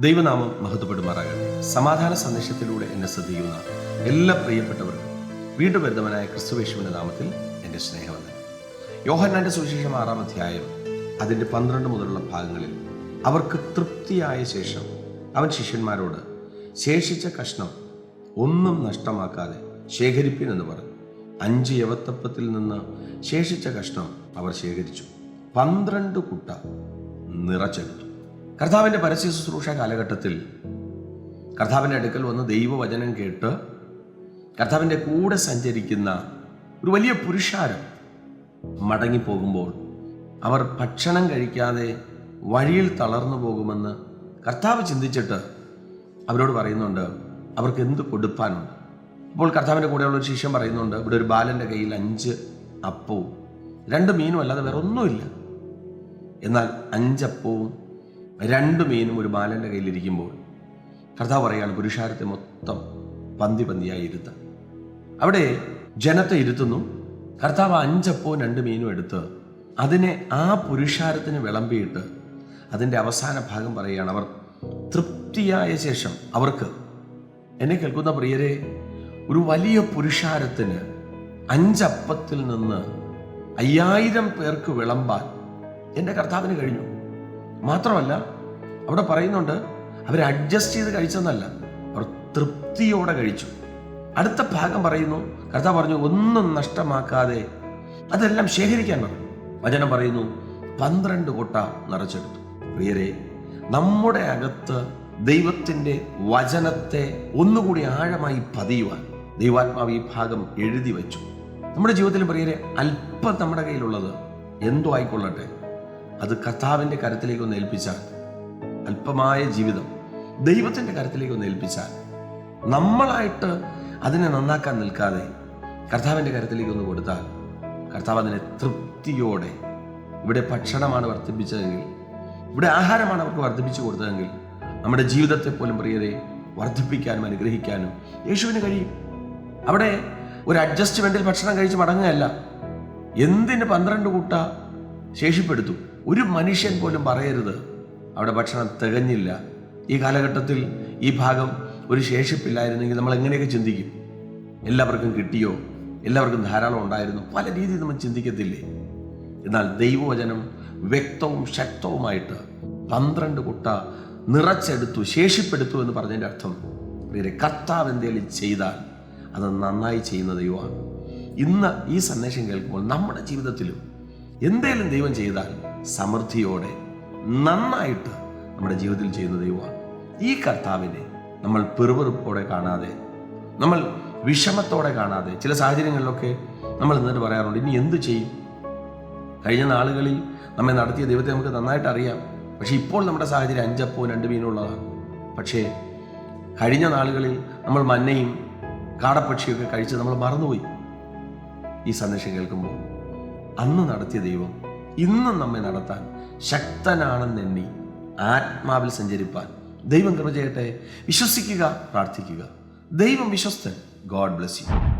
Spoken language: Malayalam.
ദൈവനാമം മഹത്വപ്പെടുമാറാകട്ടെ. സമാധാന സന്ദേശത്തിലൂടെ എന്നെ ശ്രദ്ധിക്കുന്ന എല്ലാ പ്രിയപ്പെട്ടവർക്കും വീണ്ടും വരുന്നവനായ ക്രിസ്തുവേശുവിന്റെ നാമത്തിൽ എന്റെ സ്നേഹവന്ദനം. യോഹന്നാന്റെ സുവിശേഷം ആറാം അധ്യായം അതിന്റെ പന്ത്രണ്ട് മുതലുള്ള ഭാഗങ്ങളിൽ അവർക്ക് തൃപ്തിയായ ശേഷം അവൻ ശിഷ്യന്മാരോട് ശേഷിച്ച കഷ്ണം ഒന്നും നഷ്ടമാക്കാതെ ശേഖരിപ്പിൻ എന്ന് പറഞ്ഞു. അഞ്ച് യവത്തപ്പത്തിൽ നിന്ന് ശേഷിച്ച കഷ്ണം അവർ ശേഖരിച്ചു. പന്ത്രണ്ട് കുട്ട നിറച്ചെടുത്തു. കർത്താവിന്റെ പരസ്യ ശുശ്രൂഷ കാലഘട്ടത്തിൽ കർത്താവിന്റെ അടുക്കൽ വന്ന് ദൈവവചനം കേട്ട് കർത്താവിന്റെ കൂടെ സഞ്ചരിക്കുന്ന ഒരു വലിയ പുരുഷാരം മടങ്ങിപ്പോകുമ്പോൾ അവർ ഭക്ഷണം കഴിക്കാതെ വഴിയിൽ തളർന്നു പോകുമെന്ന് കർത്താവ് ചിന്തിച്ചിട്ട് അവരോട് പറയുന്നുണ്ട് അവർക്ക് എന്ത് കൊടുപ്പാനുണ്ട്? അപ്പോൾ കർത്താവിന്റെ കൂടെയുള്ള ഒരു ശിഷ്യൻ പറയുന്നുണ്ട് ഇവിടെ ഒരു ബാലന്റെ കയ്യിൽ അഞ്ച് അപ്പവും രണ്ട് മീനും അല്ലാതെ വേറെ ഒന്നുമില്ല എന്നാൽ അഞ്ചപ്പവും രണ്ട് മീനും ഒരു ബാലന്റെ കയ്യിലിരിക്കുമ്പോൾ കർത്താവ് പറയുകയാണ് പുരുഷാരത്തെ മൊത്തം പന്തി പന്തിയായി ഇരുത്താം അവിടെ ജനത്തെ ഇരുത്തുന്നു. കർത്താവ് അഞ്ചപ്പോ രണ്ട് മീനും എടുത്ത് അതിനെ ആ പുരുഷാരത്തിന് വിളമ്പിയിട്ട് അതിന്റെ അവസാന ഭാഗം പറയുകയാണ് അവർ തൃപ്തിയായ ശേഷം അവർക്ക് എന്നെ കേൾക്കുന്ന പ്രിയരെ ഒരു വലിയ പുരുഷാരത്തിന് അഞ്ചപ്പത്തിൽ നിന്ന് അയ്യായിരം പേർക്ക് വിളമ്പാൻ എന്റെ കർത്താവിന് കഴിഞ്ഞു. മാത്രമല്ല അവിടെ പറയുന്നുണ്ട് അവർ അഡ്ജസ്റ്റ് ചെയ്ത് കഴിച്ചെന്നല്ല അവർ തൃപ്തിയോടെ കഴിച്ചു. അടുത്ത ഭാഗം പറയുന്നു കർത്താവ് പറഞ്ഞു ഒന്നും നഷ്ടമാക്കാതെ അതെല്ലാം ശേഖരിക്കാൻ പറഞ്ഞു. വചനം പറയുന്നു പന്ത്രണ്ട് കൊട്ട നിറച്ചെടുത്തു. പ്രിയരെ നമ്മുടെ അകത്ത് ദൈവത്തിന്റെ വചനത്തെ ഒന്നുകൂടി ആഴമായി പതിയുവാൻ ദൈവാത്മാവ് ഈ ഭാഗം എഴുതി വച്ചു. നമ്മുടെ ജീവിതത്തിൽ പ്രിയരെ അല്പം നമ്മുടെ കയ്യിലുള്ളത് എന്തോ ആയിക്കൊള്ളട്ടെ. അത് കർത്താവിന്റെ കരത്തിലേക്ക് ഒന്ന് ഏൽപ്പിച്ചാൽ അല്പമായ ജീവിതം ദൈവത്തിന്റെ കരത്തിലേക്ക് ഒന്ന് ഏൽപ്പിച്ചാൽ നമ്മളായിട്ട് അതിനെ നന്നാക്കാൻ നിൽക്കാതെ കർത്താവിന്റെ കരത്തിലേക്ക് ഒന്ന് കൊടുത്താൽ കർത്താവ് അതിനെ തൃപ്തിയോടെ ഇവിടെ ഭക്ഷണമാണ് വർദ്ധിപ്പിച്ചതെങ്കിൽ ഇവിടെ ആഹാരമാണ് അവർക്ക് വർദ്ധിപ്പിച്ചു കൊടുത്തതെങ്കിൽ നമ്മുടെ ജീവിതത്തെ പോലും പ്രിയരെ വർദ്ധിപ്പിക്കാനും അനുഗ്രഹിക്കാനും യേശുവിന് കഴിയും. അവിടെ ഒരു അഡ്ജസ്റ്റ്മെന്റിൽ ഭക്ഷണം കഴിച്ച് മടങ്ങുകയല്ല. എന്തിന് പന്ത്രണ്ട് കൂട്ട ശേഷിപ്പെടുത്തു? ഒരു മനുഷ്യൻ പോലും പറയരുത്. അവിടെ ഭക്ഷണം തികഞ്ഞില്ല. ഈ കാലഘട്ടത്തിൽ ഈ ഭാഗം ഒരു ശേഷിപ്പില്ലായിരുന്നെങ്കിൽ നമ്മൾ എങ്ങനെയൊക്കെ ചിന്തിക്കും? എല്ലാവർക്കും കിട്ടിയോ? എല്ലാവർക്കും ധാരാളം ഉണ്ടായിരുന്നു. പല രീതിയിൽ നമ്മൾ ചിന്തിക്കത്തില്ലേ? എന്നാൽ ദൈവവചനം വ്യക്തവും ശക്തവുമായിട്ട് പന്ത്രണ്ട് കുട്ട നിറച്ചെടുത്തു ശേഷിപ്പെടുത്തു എന്ന് പറഞ്ഞതിന്റെ അർത്ഥം പ്രിയരെ കർത്താവ് എന്തെങ്കിലും ചെയ്താൽ അത് നന്നായി ചെയ്യുന്ന ദൈവമാണ്. ഇന്ന് ഈ സന്ദേശം കേൾക്കുമ്പോൾ നമ്മുടെ ജീവിതത്തിലും എന്തെങ്കിലും ദൈവം ചെയ്താൽ സമൃദ്ധിയോടെ നന്നായിട്ട് നമ്മുടെ ജീവിതത്തിൽ ചെയ്യുന്ന ദൈവമാണ്. ഈ കർത്താവിനെ നമ്മൾ പെറുപെറുപ്പോടെ കാണാതെ നമ്മൾ വിഷമത്തോടെ കാണാതെ ചില സാഹചര്യങ്ങളിലൊക്കെ നമ്മൾ എന്നിട്ട് പറയാറുണ്ട് ഇനി എന്തു ചെയ്യും? കഴിഞ്ഞ നാളുകളിൽ നമ്മെ നടത്തിയ ദൈവത്തെ നമുക്ക് നന്നായിട്ട് അറിയാം. പക്ഷേ ഇപ്പോൾ നമ്മുടെ സാഹചര്യം അഞ്ചപ്പവും രണ്ട് മീനുള്ളതാണ് പക്ഷേ കഴിഞ്ഞ നാളുകളിൽ നമ്മൾ മന്നയും കാടപ്പക്ഷിയൊക്കെ കഴിച്ച് നമ്മൾ മറന്നുപോയി. ഈ സന്ദേശം കേൾക്കുമ്പോൾ അന്ന് നടത്തിയ ദൈവം ഇന്നും നമ്മെ നടത്താൻ ശക്തനാണെന്നെണ്ണി ആത്മാവിൽ സഞ്ചരിപ്പാൻ ദൈവം കൃപ ചെയ്യട്ടെ. വിശ്വസിക്കുക പ്രാർത്ഥിക്കുക. ദൈവം വിശ്വസ്തൻ. God bless you